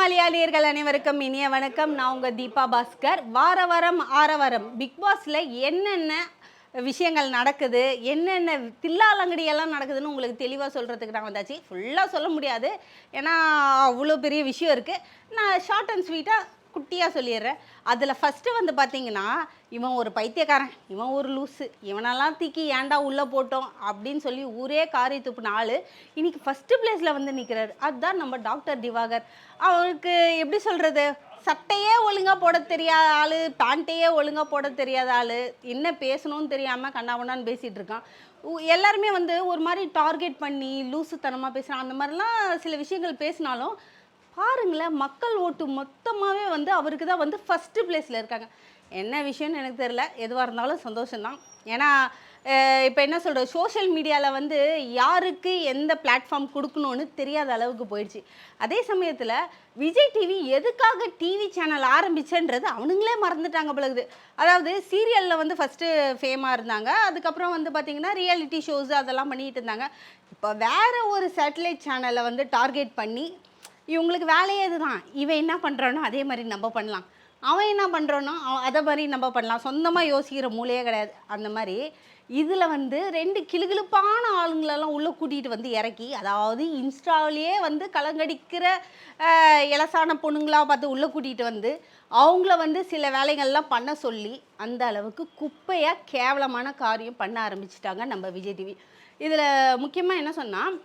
ஹிமாலயா நேர்கள் அனைவருக்கும் இனிய வணக்கம். நான் உங்கள் தீபா பாஸ்கர். வார வாரம் ஆரவாரம் பிக் பாஸில் என்னென்ன விஷயங்கள் நடக்குது என்னென்ன தில்லாலங்கடியெல்லாம் நடக்குதுன்னு உங்களுக்கு தெளிவாக சொல்கிறதுக்கு நான் வந்தாச்சு. ஃபுல்லாக சொல்ல முடியாது. ஏன்னா அவ்வளோ பெரிய விஷயம் இருக்குது நான் ஷார்ட் அண்ட் ஸ்வீட்டாக குட்டியாக சொல்லிடுறேன். அதில் ஃபஸ்ட்டு வந்து பார்த்தீங்கன்னா இவன் ஒரு பைத்தியக்காரன் இவன் ஒரு லூஸு இவனெல்லாம் தூக்கி ஏன்டா உள்ளே போட்டோம் அப்படின்னு சொல்லி ஊரே காரி துப்புன ஆள் இன்றைக்கி ஃபஸ்ட்டு பிளேஸில் வந்து நிற்கிறாரு அதுதான் நம்ம டாக்டர் திவாகர். அவருக்கு எப்படி சொல்கிறது சட்டையே ஒழுங்காக போட தெரியாத ஆள் பேண்ட்டையே ஒழுங்காக போட தெரியாத ஆள் என்ன பேசணும்னு தெரியாமல் கண்ணாவண்ணான்னு பேசிகிட்டு இருக்கான். எல்லாருமே வந்து ஒரு மாதிரி டார்கெட் பண்ணி லூசுத்தனமாக பேசுகிறான் அந்த மாதிரிலாம் சில விஷயங்கள் பேசினாலும் பாருங்களேன் மக்கள் ஓட்டு மொத்தமாகவே வந்து அவருக்கு தான் வந்து ஃபஸ்ட்டு பிளேஸில் இருக்காங்க. என்ன விஷயம்னு எனக்கு தெரியல. எதுவாக இருந்தாலும் சந்தோஷம்தான். ஏன்னா இப்போ என்ன சொல்கிறது சோஷியல் மீடியாவில் வந்து யாருக்கு எந்த பிளாட்ஃபார்ம் கொடுக்கணும்னு தெரியாத அளவுக்கு போயிடுச்சு. அதே சமயத்தில் விஜய் டிவி எதுக்காக டிவி சேனல் ஆரம்பிச்சன்றது அவனுங்களே மறந்துட்டாங்க பழகுது அதாவது சீரியலில் வந்து ஃபஸ்ட்டு ஃபேமாக இருந்தாங்க. அதுக்கப்புறம் வந்து பார்த்திங்கன்னா ரியாலிட்டி ஷோஸ் அதெல்லாம் பண்ணிகிட்டு இருந்தாங்க. இப்போ வேறு ஒரு சேட்டலைட் சேனலை வந்து டார்கெட் பண்ணி இவங்களுக்கு வேலையே இதுதான். இவன் என்ன பண்ணுறானோ அதே மாதிரி நம்ம பண்ணலாம். அவன் என்ன பண்ணுறானோ அதை மாதிரி நம்ம பண்ணலாம். சொந்தமாக யோசிக்கிற மூலையே கிடையாது. அந்த மாதிரி இதில் வந்து ரெண்டு கிளுகிழுப்பான ஆளுங்களெல்லாம் உள்ளே கூட்டிகிட்டு வந்து இறக்கி அதாவது இன்ஸ்டாவிலேயே வந்து கலங்கடிக்கிற இலசான பொண்ணுங்களா பார்த்து உள்ளே கூட்டிகிட்டு வந்து அவங்கள வந்து சில வேலைகள்லாம் பண்ண சொல்லி அந்த அளவுக்கு குப்பையாக கேவலமான காரியம் பண்ண ஆரம்பிச்சிட்டாங்க நம்ம விஜய் டிவி. இதில் முக்கியமாக என்ன சொன்னால்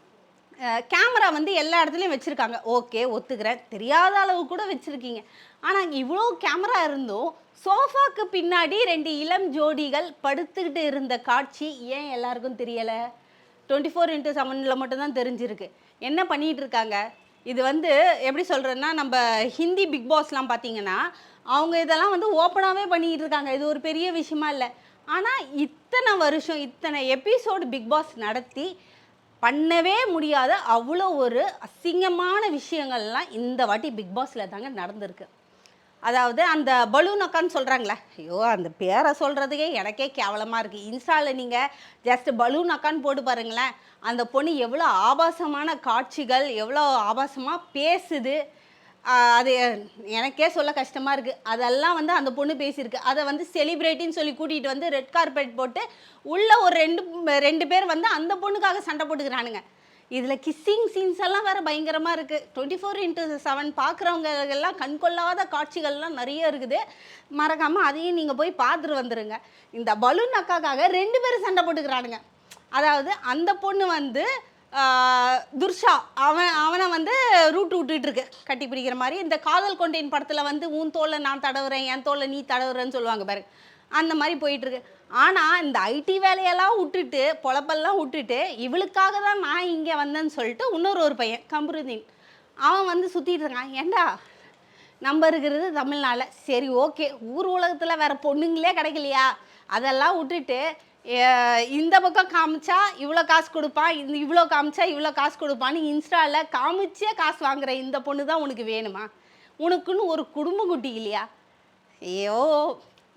கேமரா வந்து எல்லா இடத்துலையும் வச்சுருக்காங்க. ஓகே ஒத்துக்கிறேன். தெரியாத அளவு கூட வச்சுருக்கீங்க. ஆனால் இவ்வளோ கேமரா இருந்தும் சோஃபாக்கு பின்னாடி ரெண்டு இளம் ஜோடிகள் படுத்துக்கிட்டு இருந்த காட்சி ஏன் எல்லாருக்கும் தெரியலை? டுவெண்ட்டி ஃபோர் இன்ட்டு செவனில் மட்டும்தான் தெரிஞ்சிருக்கு. என்ன பண்ணிகிட்டு இருக்காங்க? இது வந்து எப்படி சொல்கிறேன்னா நம்ம ஹிந்தி பிக் பாஸ்லாம் பார்த்தீங்கன்னா அவங்க இதெல்லாம் வந்து ஓப்பனாகவே பண்ணிக்கிட்டு இருக்காங்க. இது ஒரு பெரிய விஷயமா இல்லை. ஆனால் இத்தனை வருஷம் இத்தனை எபிசோடு பிக் பாஸ் நடத்தி பண்ணவே முடியாத அவ்வளோ ஒரு அசிங்கமான விஷயங்கள்லாம் இந்த வாட்டி பிக் பாஸில் தாங்க நடந்திருக்கு. அதாவது அந்த பலூன் அக்கான்னு சொல்கிறாங்களே ஐயோ அந்த பேரை சொல்கிறதுக்கே எனக்கே கேவலமாக இருக்குது இன்ஸ்டாவில் நீங்கள் ஜஸ்ட் பலூன் அக்கான்னு போட்டு பாருங்களேன். அந்த பொண்ணு எவ்வளோ ஆபாசமான காட்சிகள் எவ்வளோ ஆபாசமாக பேசுது. அது எனக்கே சொல்ல கஷ்டமாக இருக்குது அதெல்லாம் வந்து அந்த பொண்ணு பேசியிருக்கு. அதை வந்து செலிப்ரேட்டின்னு சொல்லி கூட்டிகிட்டு வந்து ரெட் கார்பெட் போட்டு உள்ளே ஒரு ரெண்டு ரெண்டு பேர் வந்து அந்த பொண்ணுக்காக சண்டை போட்டுக்கிறானுங்க. இதில் கிஸ்ஸிங் சீன்ஸ் எல்லாம் வேறு பயங்கரமாக இருக்குது டுவெண்ட்டி ஃபோர் இன்ட்டு செவன் பார்க்குறவங்க எல்லாம் கண்கொள்ளாத காட்சிகள்லாம் நிறைய இருக்குது. மறக்காமல் அதையும் நீங்கள் போய் பார்த்துட்டு வந்துடுங்க இந்த பலூன் அக்காக்காக ரெண்டு பேரும் சண்டை போட்டுக்கிறானுங்க. அதாவது அந்த பொண்ணு வந்து துர்ஷா அவன் அவனை வந்து ரூட் விட்டுட்டு இருக்கு கட்டி பிடிக்கிற மாதிரி. இந்த காதல் கொண்டேன் படத்தில் வந்து உன் தோலை நான் தடவுறேன் என் தோலை நீ தடவுறேன்னு சொல்லுவாங்க பாரு. அந்த மாதிரி போயிட்டு இருக்கு ஆனால் இந்த ஐடி வேலையெல்லாம் விட்டுட்டு பொழப்பெல்லாம் விட்டுட்டு இவளுக்காக தான் நான் இங்கே வந்தேன்னு சொல்லிட்டு இன்னொரு ஒரு பையன் கம்ருதீன் அவன் வந்து சுற்றிட்டு இருக்கான். ஏண்டா? நம்ம இருக்கிறது தமிழ்நாட்டில். சரி ஓகே. ஊர் உலகத்தில் வேறு பொண்ணுங்களே கிடைக்கலையா? அதெல்லாம் விட்டுட்டு இந்த பக்கம் காமிச்சா இவ்வளோ காசு கொடுப்பான் இந்த இவ்வளோ காமிச்சா இவ்வளோ காசு கொடுப்பான்னு இன்ஸ்டாவில் காமிச்சே காசு வாங்குற இந்த பொண்ணு தான் உனக்கு வேணுமா? உனக்குன்னு ஒரு குடும்ப குட்டி இல்லையா? ஐயோ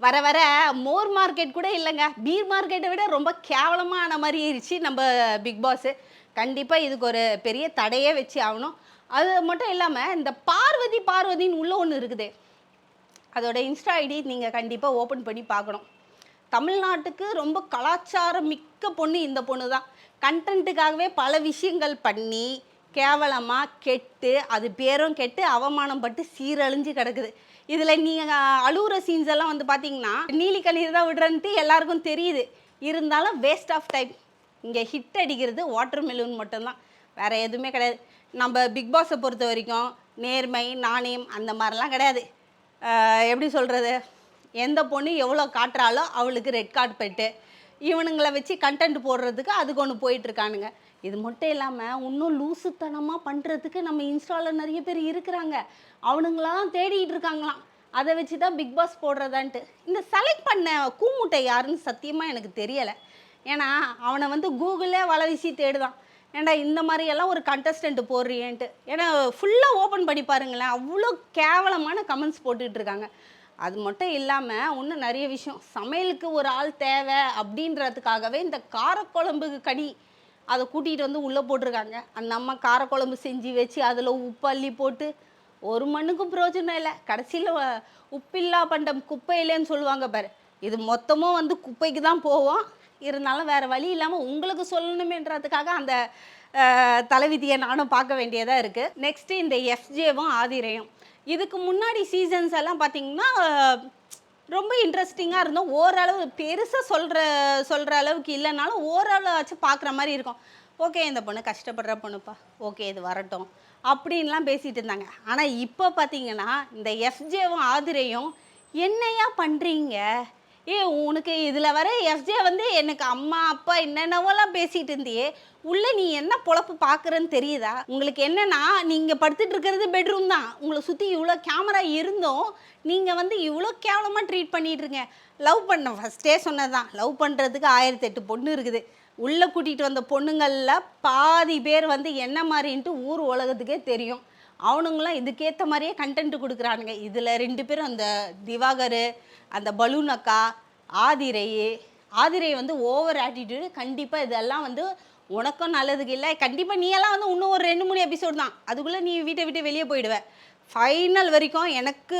வர வர மோர் மார்க்கெட் கூட இல்லைங்க. பீர் மார்க்கெட்டை விட ரொம்ப கேவலமான மாதிரி இருந்துச்சு நம்ம பிக் பாஸு. கண்டிப்பாக இதுக்கு ஒரு பெரிய தடையே வச்சு ஆகணும். அது மட்டும் இல்லாமல் இந்த பார்வதி பார்வதின்னு உள்ள ஒன்று இருக்குது. அதோட இன்ஸ்டா ஐடி நீங்கள் கண்டிப்பாக ஓப்பன் பண்ணி பார்க்கணும். தமிழ்நாட்டுக்கு ரொம்ப கலாச்சாரம் மிக்க பொண்ணு இந்த பொண்ணு தான் கண்டென்ட்டுக்காகவே பல விஷயங்கள் பண்ணி கேவலமாக கெட்டு அது பேரும் கெட்டு அவமானம் பட்டு சீரழிஞ்சு கிடக்குது. இதில் நீங்கள் அழுகுற சீன்ஸ் எல்லாம் வந்து பார்த்தீங்கன்னா நீலி கண்ணீர் தான் விடுறன்ட்டு எல்லாருக்கும் தெரியுது. இருந்தாலும் வேஸ்ட் ஆஃப் டைம் இங்கே ஹிட் அடிக்கிறது வாட்டர் மெலூன் மட்டும்தான். வேறு எதுவுமே கிடையாது. நம்ம பிக் பாஸை பொறுத்த வரைக்கும் நேர்மை நாணயம் அந்த மாதிரிலாம் கிடையாது. எப்படி சொல்கிறது எந்த பொண்ணு எவ்வளோ காட்டுறாலோ அவளுக்கு ரெட் கார்டு பெட்டு இவனுங்களை வச்சு கண்டென்ட் போடுறதுக்கு அதுக்கு ஒன்று போயிட்டுருக்கானுங்க இது மட்டும் இல்லாமல் இன்னும் லூசுத்தனமாக பண்ணுறதுக்கு நம்ம இன்ஸ்டாவில் நிறைய பேர் இருக்கிறாங்க. அவனுங்களாம் தேடிட்டு இருக்காங்களாம். அதை வச்சு தான் பிக் பாஸ் போடுறதான்ட்டு. இந்த செலக்ட் பண்ண கூமுட்டை யாருன்னு சத்தியமாக எனக்கு தெரியலை. ஏன்னா அவனை வந்து கூகுளே வலை வீசி தேடுதான். ஏன்டா இந்த மாதிரியெல்லாம் ஒரு கண்டஸ்டன்ட் போடுறியேன்ட்டு. ஏன்னா ஃபுல்லாக ஓப்பன் பண்ணி பாருங்களேன் அவ்வளோ கேவலமான கமெண்ட்ஸ் போட்டுக்கிட்டு இருக்காங்க. அது மட்டும் இல்லாமல் இன்னும் நிறைய விஷயம். சமையலுக்கு ஒரு ஆள் தேவை அப்படின்றதுக்காகவே இந்த காரக்குழம்புக்கு கடி அதை கூட்டிகிட்டு வந்து உள்ளே போட்டிருக்காங்க. அந்த அம்மா காரக்குழம்பு செஞ்சு வச்சு அதில் உப்பு அள்ளி போட்டு ஒரு மண்ணுக்கும் பிரயோஜனம் இல்லை. கடைசியில் உப்பில்லா பண்டம் குப்பையிலேன்னு சொல்லுவாங்க பாரு. இது மொத்தமும் வந்து குப்பைக்கு தான் போவோம். இருந்தாலும் வேறு வழி இல்லாமல் உங்களுக்கு சொல்லணுமேன்றதுக்காக அந்த தலைவிதியை நானும் பார்க்க வேண்டியதாக இருக்குது நெக்ஸ்ட்டு இந்த எஃப்ஜேவும் ஆதிரையும். இதுக்கு முன்னாடி சீசன்ஸ் எல்லாம் பார்த்தீங்கன்னா ரொம்ப இன்ட்ரெஸ்டிங்காக இருந்தோம். ஓரளவு பெருசாக சொல்கிற சொல்கிற அளவுக்கு இல்லைனாலும் ஓரளவாச்சும் பார்க்குற மாதிரி இருக்கும். ஓகே இந்த பொண்ணு கஷ்டப்படுற பொண்ணுப்பா. ஓகே இது வரட்டும். அப்படின்லாம் பேசிகிட்டு இருந்தாங்க. ஆனால் இப்போ பார்த்தீங்கன்னா இந்த எஃப்ஜேவும் ஆதிரையும் என்னையா பண்ணுறீங்க ஏ உனக்கு இதில் வர எஃப்ஜே வந்து எனக்கு அம்மா அப்பா என்னென்னவோலாம் பேசிகிட்டு இருந்தியே உள்ளே நீ என்ன பொழப்பு பார்க்குறன்னு தெரியுதா? உங்களுக்கு என்னன்னா நீங்கள் படுத்துட்டு இருக்கிறது பெட்ரூம் தான். உங்களை சுற்றி இவ்வளோ கேமரா இருந்தும் நீங்கள் வந்து இவ்வளோ கேவலமாக ட்ரீட் பண்ணிகிட்ருங்க லவ் பண்ண ஃபஸ்ட்டே சொன்னது தான் லவ் பண்ணுறதுக்கு ஆயிரத்தி எட்டு பொண்ணு இருக்குது. உள்ளே கூட்டிகிட்டு வந்த பொண்ணுங்களில் பாதி பேர் வந்து என்ன மாதிரின்ட்டு ஊர் உலகத்துக்கே தெரியும். அவனுங்களாம் இதுக்கேற்ற மாதிரியே கண்டென்ட் கொடுக்குறானுங்க. இதில் ரெண்டு பேரும் அந்த திவாகர் அந்த பலூன் அக்கா ஆதிரை ஆதிரை வந்து ஓவர் ஆட்டிடியூடு கண்டிப்பாக இதெல்லாம் வந்து உனக்கும் நல்லதுக்கு இல்லை. கண்டிப்பாக நீ எல்லாம் வந்து இன்னும் ஒரு ரெண்டு மூணு எபிசோடு தான். அதுக்குள்ளே நீ வீட்டை விட்டு வெளியே போயிடுவேன் ஃபைனல் வரைக்கும் எனக்கு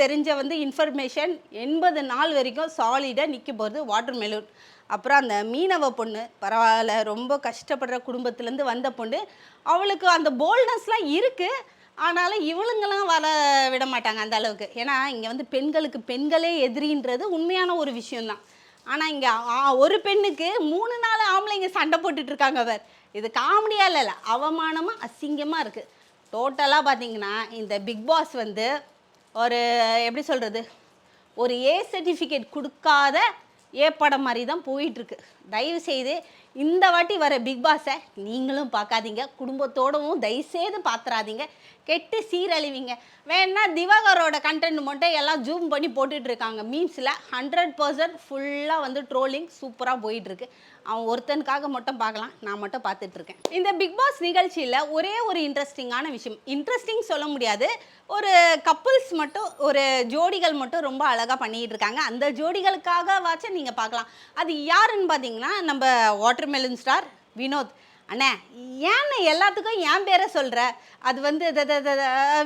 தெரிஞ்ச வந்து இன்ஃபர்மேஷன் எண்பது நாள் வரைக்கும் சாலிடாக நிற்க போகிறது வாட்டர் மெலூன் அப்புறம் அந்த மீனவ பொண்ணு பரவாயில்ல ரொம்ப கஷ்டப்படுற குடும்பத்துலேருந்து வந்த பொண்ணு அவளுக்கு அந்த போல்ட்னஸ்லாம் இருக்குது ஆனாலும் இவளுங்கெல்லாம் வர விட மாட்டாங்க அந்த அளவுக்கு. ஏன்னா இங்கே வந்து பெண்களுக்கு பெண்களே எதிரின்றது உண்மையான ஒரு விஷயம்தான். ஆனால் இங்கே ஒரு பெண்ணுக்கு மூணு நாள் ஆம்பளைங்க சண்டை போட்டுட்டு இருக்காங்க அவர் இது காமெடியாக இல்லைல்ல அவமானமாக அசிங்கமாக இருக்குது டோட்டலாக பார்த்தீங்கன்னா இந்த பிக் பாஸ் வந்து ஒரு எப்படி சொல்கிறது ஒரு ஏ சர்டிஃபிகேட் கொடுக்காத ஏப்படம் மாதிரி தான் போயிட்டுருக்கு. தயவு செய்து இந்த வாட்டி வர பிக் பாஸை நீங்களும் பார்க்காதீங்க. குடும்பத்தோடவும் தயவுசெய்து பார்த்துறாதீங்க கெட்டு சீரழிவிங்க. வேணா திவாகரோட கண்டென்ட் மட்டும் எல்லாம் ஜூம் பண்ணி போட்டுட்ருக்காங்க மீன்ஸில் ஹண்ட்ரட் பர்சன்ட் ஃபுல்லாக வந்து ட்ரோலிங் சூப்பராக போயிட்டுருக்கு. அவன் ஒருத்தனுக்காக மட்டும் பார்க்கலாம். நான் மட்டும் பார்த்துட்டு இருக்கேன் இந்த பிக் பாஸ் நிகழ்ச்சியில் ஒரே ஒரு இன்ட்ரெஸ்டிங்கான விஷயம். இன்ட்ரெஸ்டிங் சொல்ல முடியாது. ஒரு கப்புள்ஸ் மட்டும் ஒரு ஜோடிகள் மட்டும் ரொம்ப அழகாக பண்ணிக்கிட்டு இருக்காங்க அந்த ஜோடிகளுக்காக வாச்சும் நீங்கள் பார்க்கலாம். அது யாருன்னு பார்த்தீங்கன்னா நம்ம வாட்டர்மெலன் ஸ்டார் வினோத். அண்ணே ஏன்னு எல்லாத்துக்கும் என் பேரை சொல்கிற அது வந்து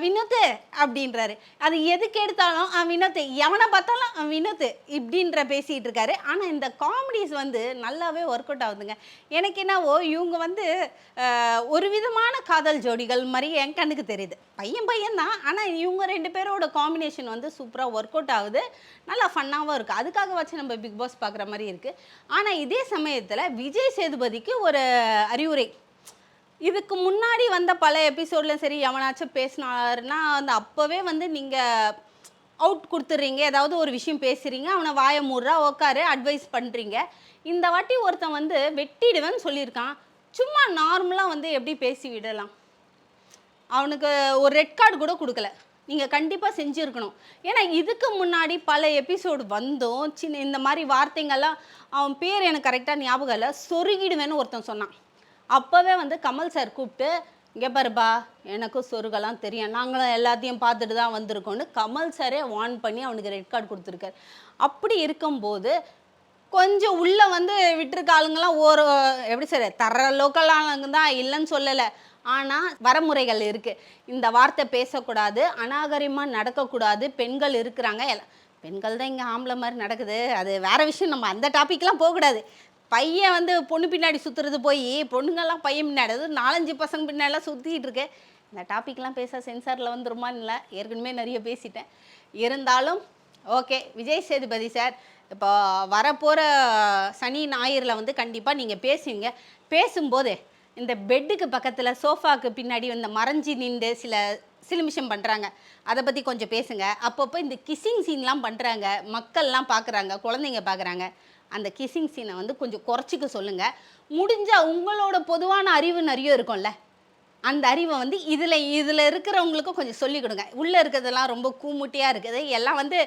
வினோத்து அப்படின்றாரு. அது எதுக்கு எடுத்தாலும் வினோத்து எவனை பார்த்தாலும் வினோத்து இப்படின்ற பேசிகிட்டு இருக்காரு. ஆனால் இந்த காமெடிஸ் வந்து நல்லாவே ஒர்க் அவுட் ஆகுதுங்க. எனக்கு என்னவோ இவங்க வந்து ஒரு விதமான காதல் ஜோடிகள் மாதிரி என் கண்ணுக்கு தெரியுது. பையன் பையன் தான். ஆனால் இவங்க ரெண்டு பேரோட காம்பினேஷன் வந்து சூப்பராக ஒர்க் அவுட் ஆகுது. நல்லா ஃபன்னாகவும் இருக்குது அதுக்காக வச்சு நம்ம பிக் பாஸ் பார்க்குற மாதிரி இருக்குது ஆனால் இதே சமயத்தில் விஜய் சேதுபதிக்கு ஒரு அறிவுரை. இதுக்கு முன்னாடி வந்த பல எபிசோட்லையும் சரி எவனாச்சும் பேசினாருன்னா அந்த அப்போவே வந்து நீங்கள் அவுட் கொடுத்துட்றீங்க ஏதாவது ஒரு விஷயம் பேசுகிறீங்க அவனை வாய மூடுறா உக்காரு அட்வைஸ் பண்ணுறீங்க இந்த வாட்டி ஒருத்தன் வந்து வெட்டிடுவேன்னு சொல்லியிருக்கான். சும்மா நார்மலாக வந்து எப்படி பேசி விடலாம்? அவனுக்கு ஒரு ரெட் கார்டு கூட கொடுக்கல. நீங்கள் கண்டிப்பாக செஞ்சுருக்கணும். ஏன்னா இதுக்கு முன்னாடி பல எபிசோடு வந்தும் சின்ன இந்த மாதிரி வார்த்தைங்கள்லாம் அவன் பேர் எனக்கு கரெக்டாக ஞாபகம் இல்லை சொருகிடுவேன்னு ஒருத்தன் சொன்னான். அப்போவே வந்து கமல் சார் கூப்பிட்டு இங்கே பாருப்பா எனக்கும் சொருகெல்லாம் தெரியும். நாங்களும் எல்லாத்தையும் பார்த்துட்டு தான் வந்திருக்கோன்னு கமல் சாரே வார்ன் பண்ணி அவனுக்கு ரெட் கார்டு கொடுத்துருக்காரு. அப்படி இருக்கும்போது கொஞ்சம் உள்ளே வந்து விட்டுருக்க ஆளுங்கெல்லாம் ஒரு எப்படி சார் தர லோக்கல் ஆளுங்க தான் இல்லைன்னு சொல்லலை. ஆனால் வரமுறைகள் இருக்குது இந்த வார்த்தை பேசக்கூடாது அநாகரிகமாக நடக்கக்கூடாது பெண்கள் இருக்கிறாங்க. எல்லாம் பெண்கள் தான் இங்கே ஆம்பளை மாதிரி நடக்குது. அது வேறு விஷயம் நம்ம அந்த டாப்பிக்லாம் போகக்கூடாது. பையன் வந்து பொண்ணு பின்னாடி சுற்றுறது போய் பொண்ணுங்கெல்லாம் பையன் பின்னாடி அது நாலஞ்சு பசங்க பின்னாடிலாம் சுற்றிக்கிட்டு இருக்கு. இந்த டாப்பிக்லாம் பேச சென்சாரில் வந்துருமான்னு இல்லை. ஏற்கனவே நிறைய பேசிட்டேன். இருந்தாலும் ஓகே விஜய் சேதுபதி சார் இப்போ வரப்போகிற சனி ஞாயிறில் வந்து கண்டிப்பாக நீங்கள் பேசுவீங்க பேசும்போது இந்த பெட்டுக்கு பக்கத்தில் சோஃபாக்கு பின்னாடி வந்து மறைஞ்சி நின்று சில சிலுமிஷம் பண்ணுறாங்க அதை பற்றி கொஞ்சம் பேசுங்க. அப்பப்போ இந்த கிஸ்ஸிங் சீன்லாம் பண்ணுறாங்க மக்கள்லாம் பார்க்குறாங்க குழந்தைங்க பார்க்குறாங்க அந்த கிஸ்ஸிங் சீனை வந்து கொஞ்சம் குறைச்சிக்க சொல்லுங்கள் முடிஞ்சால் உங்களோட பொதுவான அறிவு நிறைய இருக்கும்ல. அந்த அறிவை வந்து இதில் இதில் இருக்கிறவங்களுக்கும் கொஞ்சம் சொல்லிக் கொடுங்க. உள்ளே இருக்கிறதெல்லாம் ரொம்ப கூமுட்டியாக இருக்குது. எல்லாம் வந்து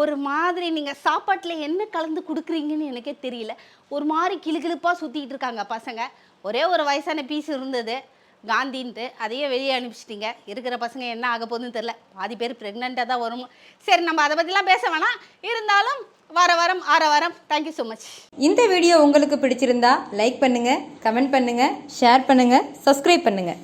ஒரு மாதிரி நீங்கள் சாப்பாட்டில் என்ன கலந்து கொடுக்குறீங்கன்னு எனக்கே தெரியல. ஒரு மாதிரி கிளுகிழுப்பாக சுற்றிட்டு இருக்காங்க பசங்க. ஒரே ஒரு வயசான பீஸ் இருந்தது. காந்தின்ட்டு அதையே வெளியே அனுப்பிச்சிட்டிங்க. இருக்கிற பசங்க என்ன ஆக போகுதுன்னு தெரில பாதி பேர் ப்ரெக்னெண்ட்டாக தான் வரும்? சரி நம்ம அதை பற்றிலாம் பேச வேணாம். இருந்தாலும் வார வாரம் ஆற வாரம். தேங்க்யூ ஸோ மச் இந்த வீடியோ உங்களுக்கு பிடிச்சிருந்தா லைக் பண்ணுங்கள் கமெண்ட் பண்ணுங்கள் ஷேர் பண்ணுங்கள் சப்ஸ்கிரைப் பண்ணுங்கள்